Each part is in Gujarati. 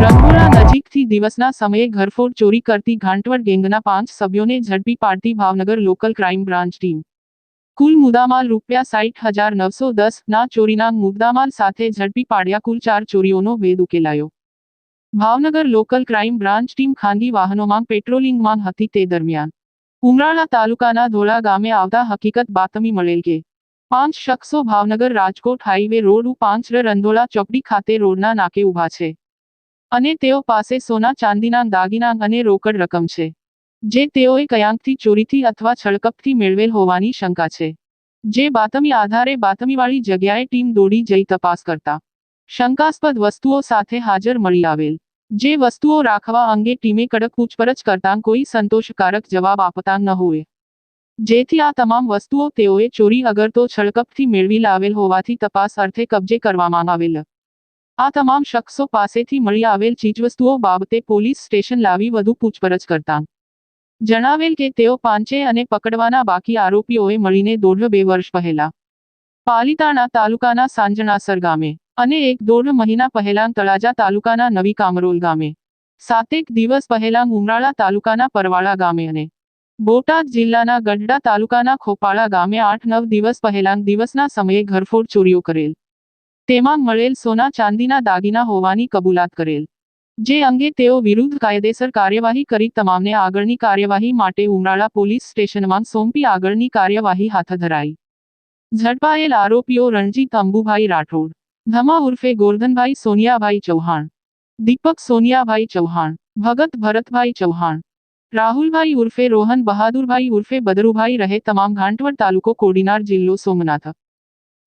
ક્યાંકથી દિવસના સમયે ઘરફોડ ચોરી કરતી ઘાંટવડ ગેંગના પાંચ સભ્યોને ઝડપી પાડતી Bhavnagar local crime branch team. કુલ મુદ્દામાલ રૂપિયા સાઠ હજાર નવસો દસ ના ચોરીના મુદ્દામાલ સાથે ઝડપી પાડ્યા કુલ ચાર ચોરીઓનો ભેદ ઉકેલાયો. Bhavnagar local crime branch team ખાનગી વાહનોમાં પેટ્રોલિંગમાં હતી તે દરમિયાન. ઉમરાળા તાલુકાના ધોળા ગામે આવતા હકીકત બાતમી મળેલ કે, પાંચ શખ્સો ભાવનગર રાજકોટ હાઈવે રોડ પાંચ ર રંધોળા ચોકડી ખાતે રોડના નાકે ઊભા છે. અને તેઓ પાસે સોના ચાંદીના દાગીના અને રોકડ રકમ છે, જે તેઓએ કયાંકથી ચોરીથી અથવા છળકપથી મેળવેલ હોવાની શંકા છે. જે બાતમી આધારે બાતમીવાળી જગ્યાએ ટીમ દોડી જઈ તપાસ કરતા શંકાસ્પદ વસ્તુઓ સાથે હાજર મળી આવેલ, જે વસ્તુઓ રાખવા અંગે ટીમે કડક પૂછપરછ કરતાં કોઈ સંતોષકારક જવાબ આપતા ન હોય. જેથી આ તમામ વસ્તુઓ તેઓએ ચોરી અગર તો છળકપથી મેળવી લાવેલ હોવાથી તપાસ અર્થે કબજે કરવામાં આવેલ. આ તમામ શખ્સો પાસેથી મળી આવેલ ચીજવસ્તુઓ બાબતે પોલીસ સ્ટેશન લાવી વધુ પૂછપરછ કરતા. જણાવેલ કે તેઓ પાંચે અને પકડવાના બાકી આરોપીઓએ મળીને દોઢ બે વર્ષ પહેલા પાલિતાણા તાલુકાના સાંજણાસર ગામે અને એક દોઢ મહિના પહેલાં તળાજા તાલુકાના નવી કામરોલ ગામે, સાતેક દિવસ પહેલાં ઉમરાળા તાલુકાના પરવાળા ગામે અને બોટાદ જિલ્લાના ગઢડા તાલુકાના ખોપાળા ગામે આઠ નવ દિવસ પહેલાં દિવસના સમયે ઘરફોડ ચોરીઓ કરેલ. તેમાં મળેલ સોના ચાંદીના દાગીના હોવાની કબૂલાત કરેલ, જે અંગે તેઓ વિરુદ્ધ કાયદેસર કાર્યવાહી કરી તમામને આગળની કાર્યવાહી માટે ઉમરાળા પોલીસ સ્ટેશનમાં સોંપી આગળની કાર્યવાહી હાથ ધરાઈ. ઝડપાયેલ આરોપીઓ રણજીત અંબુભાઈ રાઠોડ, ધમા ઉર્ફે ગોરધનભાઈ સોનિયાભાઈ ચૌહાણ, દીપક સોનિયાભાઈ ચૌહાણ, ભગત ભરતભાઈ ચૌહાણ, રાહુલભાઈ ઉર્ફે રોહન બહાદુરભાઈ ઉર્ફે બદરુભાઈ રહે તમામ ઘાંટવડ તાલુકો કોડીનાર જિલ્લો સોમનાથ.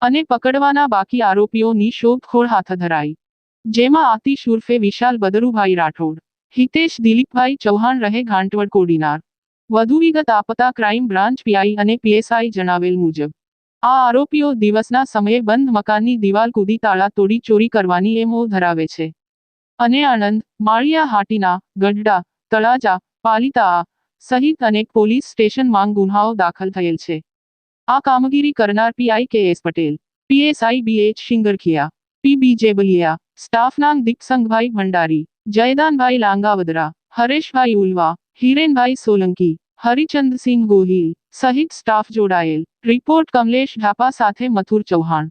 અને પકડવાના બાકી આરોપીઓની શોધખોળ હાથ ધરાઈ. જેમાં આતિશ ઉર્ફે વિશાલ બદરુભાઈ રાઠોડ, હિતેશ દિલીપભાઈ ચૌહાણ રહે ઘાંટવડ કોડીનાર. વધુ વિગત આપતા ક્રાઇમ બ્રાન્ચ પીઆઈ અને પીએસઆઈ જણાવેલ મુજબ, આ આરોપીઓ દિવસના સમયે બંધ મકાનની દિવાલ કૂદી તાળા તોડી ચોરી કરવાની એમો ધરાવે છે. અને આણંદ, માળિયા હાટીના, ગઢડા, તળાજા, પાલિતા સહિત અનેક પોલીસ સ્ટેશનમાં ગુન્હાઓ દાખલ થયેલ છે. આ કામગીરી કરનાર PI K S Patel PSI B H Shingarkhiya P B Jebaliya સ્ટાફના દીપસંગભાઈ ભંડારી જયદાનભાઈ લાંગાવદરા હરેશભાઈ ઉલવા હિરેનભાઈ સોલંકી હરિચંદસિંહ ગોહિલ સહિત સ્ટાફ જોડાયેલ રિપોર્ટ કમલેશ ઢાપા સાથે મથુર ચૌહાણ